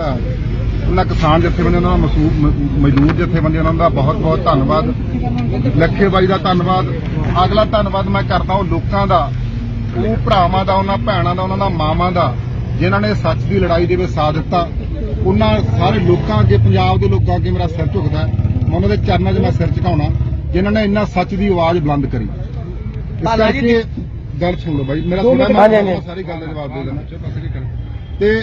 ਦਿੱਤਾ। ਉਹਨਾਂ ਕਿਸਾਨ ਜਥੇਬੰਦੀਆਂ ਦਾ ਮਸੂਬ ਮ- ਮਜ਼ਦੂਰ ਜਥੇਬੰਦੀਆਂ ਉਹਨਾਂ ਦਾ ਬਹੁਤ ਬਹੁਤ ਧੰਨਵਾਦ। ਲੱਖੇ ਬਾਈ ਦਾ ਧੰਨਵਾਦ। ਅਗਲਾ ਧੰਨਵਾਦ ਮੈਂ ਕਰਦਾ ਉਹ ਲੋਕਾਂ ਦਾ ਉਹ ਭਰਾਵਾਂ ਦਾ ਉਹਨਾਂ ਭੈਣਾਂ ਦਾ ਉਹਨਾਂ ਦਾ ਮਾਵਾਂ ਦਾ ਜਿਨ੍ਹਾਂ ਨੇ ਸੱਚ ਦੀ ਲੜਾਈ ਦੇ ਵਿੱਚ ਸਾਥ ਦਿੱਤਾ। ਉਹਨਾਂ ਸਾਰੇ ਲੋਕਾਂ ਅੱਗੇ ਪੰਜਾਬ ਦੇ ਲੋਕਾਂ ਅੱਗੇ ਮੇਰਾ ਸਿਰ ਝੁਕਦਾ। ਹੈ। ਮੈਂ ਉਹਨਾਂ ਦੇ ਚਰਨਾਂ 'ਚ ਮੈਂ ਸਿਰ ਝੁਕਾਉਣਾ। ਜਿਨ੍ਹਾਂ ਨੇ ਇੰਨਾ ਸੱਚ ਦੀ ਆਵਾਜ਼ ਬੁਲੰਦ ਕਰੀ। ਇਸ ਭਾਲਾ ਜੀ, ਕਰਕੇ ਗੱਲ ਸੁਣ ਲਓ ਬਾਈ। ਮੇਰਾ ਦੋ ਮੈਂ। ਸਾਰੀ ਗੱਲ ਦਾ ਜਵਾਬ ਦੇ ਦੇਣਾ ਤੇ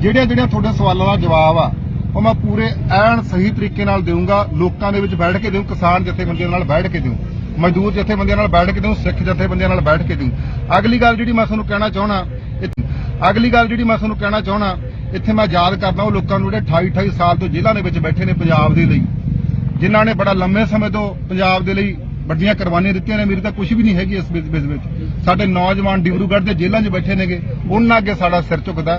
ਜਿਹੜੀਆਂ ਜਿਹੜੀਆਂ ਤੁਹਾਡੇ ਸਵਾਲਾਂ ਦਾ ਜਵਾਬ ਆ, ਉਹ ਮੈਂ ਪੂਰੇ ਐਨ ਸਹੀ ਤਰੀਕੇ ਨਾਲ ਦੇਵਾਂਗਾ ਲੋਕਾਂ ਦੇ ਵਿੱਚ ਬੈਠ ਕੇ ਦੇਵਾਂ ਕਿਸਾਨ ਜਥੇਬੰਦੀਆਂ ਨਾਲ ਬੈਠ ਕੇ ਦੇਵਾਂ ਮਜ਼ਦੂਰ ਜਥੇਬੰਦੀਆਂ ਨਾਲ ਬੈਠ ਕੇ ਦੇਵਾਂ ਸਿੱਖ ਜਥੇਬੰਦੀਆਂ ਨਾਲ ਬੈਠ ਕੇ ਦੇਵਾਂ ਅਗਲੀ ਗੱਲ ਜਿਹੜੀ ਮੈਂ ਤੁਹਾਨੂੰ ਕਹਿਣਾ ਚਾਹਣਾ ਅਗਲੀ ਗੱਲ ਜਿਹੜੀ ਮੈਂ ਤੁਹਾਨੂੰ ਕਹਿਣਾ ਚਾਹਣਾ ਇੱਥੇ ਮੈਂ ਯਾਦ ਕਰਦਾ ਉਹ ਲੋਕਾਂ ਨੂੰ ਜਿਹੜੇ 28 28 ਸਾਲ ਤੋਂ ਜੇਲ੍ਹਾਂ ਦੇ ਵਿੱਚ ਬੈਠੇ ਨੇ ਪੰਜਾਬ ਦੇ ਲਈ, ਜਿਨ੍ਹਾਂ ਨੇ ਬੜਾ ਲੰਮੇ ਸਮੇਂ ਤੋਂ ਪੰਜਾਬ ਦੇ ਲਈ ਵੱਡੀਆਂ ਕੁਰਬਾਨੀਆਂ ਦਿੱਤੀਆਂ ਨੇ, ਮੇਰੀ ਤਾਂ ਕੁਝ ਵੀ ਨਹੀਂ ਹੈਗੀ ਇਸ ਬਿਜ਼ ਵਿੱਚ। ਸਾਡੇ ਨੌਜਵਾਨ ਡਿਬਰੂਗੜ੍ਹ ਦੇ ਜੇਲ੍ਹਾਂ 'ਚ ਬੈਠੇ ਨੇਗੇ, ਉਹਨਾਂ ਅੱਗੇ ਸਾਡਾ ਸਿਰ ਝੁਕਦਾ।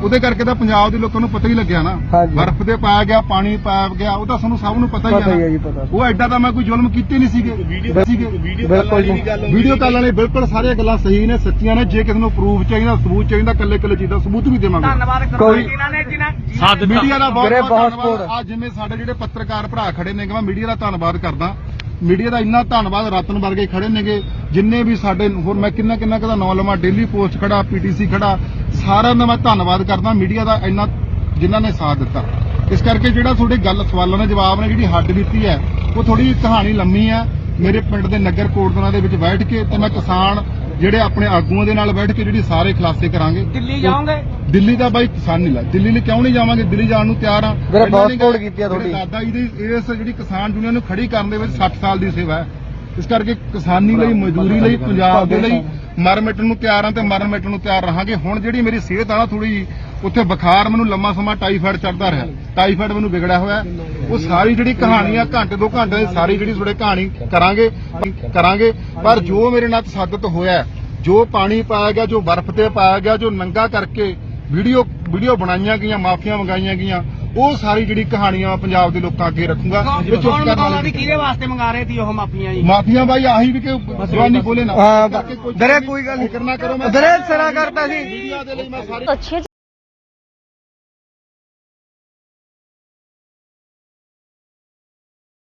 ਉਹਦੇ ਕਰਕੇ ਤਾਂ ਪੰਜਾਬ ਦੇ ਲੋਕਾਂ ਨੂੰ ਪਤਾ ਹੀ ਲੱਗਿਆ ਨਾ ਹਾਂਜੀ। ਬਰਫ਼ ਤੇ ਪਾਇਆ ਗਿਆ ਪਾਣੀ ਪਾਇਆ ਗਿਆ ਉਹ ਤਾਂ ਸਾਨੂੰ ਸਭ ਨੂੰ ਪਤਾ ਹੀ ਪਤਾ ਹੀ ਹੈ ਆ ਜੀ, ਪਤਾ। ਉਹ ਐਡਾ ਤਾਂ ਮੈਂ ਕੋਈ ਜ਼ੁਲਮ ਕੀਤੇ ਨਹੀਂ ਸੀਗੇ ਵੀਡੀਓ ਬਿਲਕੁਲ ਕਾਲ ਵਾਲੀ ਜੀ। ਵੀਡੀਓ ਕਾਲ ਵਾਲੇ ਬਿਲਕੁਲ ਸਾਰੀਆਂ ਗੱਲਾਂ ਸਹੀ ਨੇ ਸੱਚੀਆਂ ਨੇ ਜੇ ਕਿਸੇ ਨੂੰ ਪ੍ਰੂਫ ਚਾਹੀਦਾ ਸਬੂਤ ਚਾਹੀਦਾ ਕੱਲੇ ਕੱਲੇ ਚੀਜ਼ ਦਾ ਸਬੂਤ ਵੀ ਦੇਵਾਂਗੇ ਧੰਨਵਾਦ ਕਰੋ ਕੋਈ- ਜਿਨ੍ਹਾਂ ਨੇ ਜਿਨ੍ਹਾਂ ਸਾਥ ਦਿੱਤਾ। ਮੀਡੀਆ ਦਾ ਬਹੁਤ ਵੀਰੇ, ਬਹੁਤ ਬਹੁਤ ਧੰਨਵਾਦ support। ਅੱਜ ਜਿਵੇਂ ਸਾਡੇ ਜਿਹੜੇ ਪੱਤਰਕਾਰ ਭਰਾ ਖੜੇ ਨੇ ਮੈਂ ਮੀਡੀਆ ਦਾ ਧੰਨਵਾਦ ਕਰਦਾ ਮੀਡੀਆ ਦਾ ਇੰਨਾ ਧੰਨਵਾਦ ਰਤਨ ਵਰਗੇ ਖੜੇ ਨੇਗੇ ਜਿੰਨੇ ਵੀ ਸਾਡੇ ਹੋਰ ਮੈਂ ਕਿੰਨਾ ਕਿੰਨਾ ਕਦਾ ਨਾਂ ਲਵਾਂ ਡੇਲੀ ਪੋਸਟ ਖੜਾ ਪੀਟੀਸੀ ਖੜਾ ਸਾਰਿਆਂ ਦਾ ਮੈਂ ਧੰਨਵਾਦ ਕਰਦਾ ਮੀਡੀਆ ਦਾ ਇੰਨਾ ਜਿਨ੍ਹਾਂ ਨੇ ਸਾਥ ਦਿੱਤਾ। ਇਸ ਕਰਕੇ ਜਿਹੜਾ ਤੁਹਾਡੇ ਗੱਲ ਸਵਾਲਾਂ ਦੇ ਜਵਾਬ ਨੇ ਜਿਹੜੀ ਹੱਡ ਬੀਤੀ ਹੈ ਉਹ ਥੋੜੀ ਕਹਾਣੀ ਲੰਮੀ ਹੈ। ਮੇਰੇ ਪਿੰਡ ਦੇ ਨਗਰ ਕੋਟਦਨਾ ਦੇ ਵਿੱਚ ਬੈਠ ਕੇ ਤੇ ਮੈਂ ਕਿਸਾਨ ਜਿਹੜੇ ਆਪਣੇ ਆਗੂਆਂ ਦੇ ਨਾਲ ਬੈਠ ਕੇ ਜਿਹੜੀ ਸਾਰੇ ਖੁਲਾਸੇ ਕਰਾਂਗੇ। ਦਿੱਲੀ ਜਾਓਗੇ? ਦਿੱਲੀ ਦਾ ਬਾਈ ਕਿਸਾਨ ਨਹੀਂ ਲਾ ਦਿੱਲੀ ਲਈ ਕਿਉਂ ਨਹੀਂ ਜਾਵਾਂਗੇ? ਦਿੱਲੀ ਜਾਣ ਨੂੰ ਤਿਆਰ ਆ ਵੀਰੇ, ਬਹੁਤ support ਕੀਤੀ ਆ ਤੁਹਾਡੀ। ਦਾਦਾ ਜੀ ਦੀ ਇਸ ਜਿਹੜੀ ਕਿਸਾਨ ਯੂਨੀਅਨ ਨੂੰ ਖੜੀ ਕਰਨ ਦੇ ਵਿੱਚ 60 ਸਾਲ ਦੀ ਸੇਵਾ ਹੈ। ਇਸ ਕਰਕੇ ਕਿਸਾਨੀ ਲਈ ਮਜ਼ਦੂਰੀ ਲਈ ਪੰਜਾਬ ਦੇ ਲਈ ਮਰ ਮਿਟਣ ਨੂੰ ਤਿਆਰ ਆ ਤੇ ਮਰਨ ਮਿਟਣ ਨੂੰ ਤਿਆਰ ਰਹਾਂਗੇ। ਹੁਣ ਜਿਹੜੀ ਮੇਰੀ ਸਿਹਤ ਆ ਨਾ ਥੋੜੀ ਉੱਥੇ ਬੁਖਾਰ ਮੈਨੂੰ ਲੰਮਾ ਸਮਾਂ ਟਾਈਫਾਇਡ ਚੜਦਾ ਰਿਹਾ। ਟਾਈਫਾਇਡ ਮੈਨੂੰ ਵਿਗੜਿਆ ਹੋਇਆ। ਉਹ ਸਾਰੀ ਜਿਹੜੀ ਕਹਾਣੀ ਆ, ਘੰਟੇ ਦੋ ਘੰਟੇ ਦੀ ਸਾਰੀ ਜਿਹੜੀ ਤੁਹਾਡੇ ਕਹਾਣੀ ਕਰਾਂਗੇ ਕਰਾਂਗੇ। ਪਰ ਜੋ ਮੇਰੇ ਨਾਲ ਤਸੱਦਦ ਹੋਇਆ, ਜੋ ਪਾਣੀ ਪਾਇਆ ਗਿਆ, ਜੋ ਬਰਫ਼ ਤੇ ਪਾਇਆ ਗਿਆ, ਜੋ ਨੰਗਾ ਕਰਕੇ ਵੀਡੀਓ ਵੀਡੀਓ ਬਣਾਈਆਂ ਗਈਆਂ, ਮਾਫੀਆਂ ਮੰਗਾਈਆਂ ਗਈਆਂ ਉਹ ਸਾਰੀ ਜਿਹੜੀ ਕਹਾਣੀਆਂ ਪੰਜਾਬ ਦੇ ਲੋਕਾਂ ਅੱਗੇ ਰੱਖੂੰਗਾ ਵੀ ਕਿਹਦੇ ਵਾਸਤੇ ਮੰਗਾ ਰਹੇ ਸੀ ਉਹ ਮਾਫੀਆਂ ਜੀ? ਮਾਫੀਆਂ ਬਾਈ ਆਹੀ ਵੀ ਕਿ ਜਵਾਨੀ ਬੋਲੇ ਨਾ। ਕੋਈ ਗੱਲ ਨਹੀਂ ਕਰਨਾ ਕਰੋ ਮੈਂ ਦਰੇ ਸਰਾ ਕਰਤਾ ਸੀ।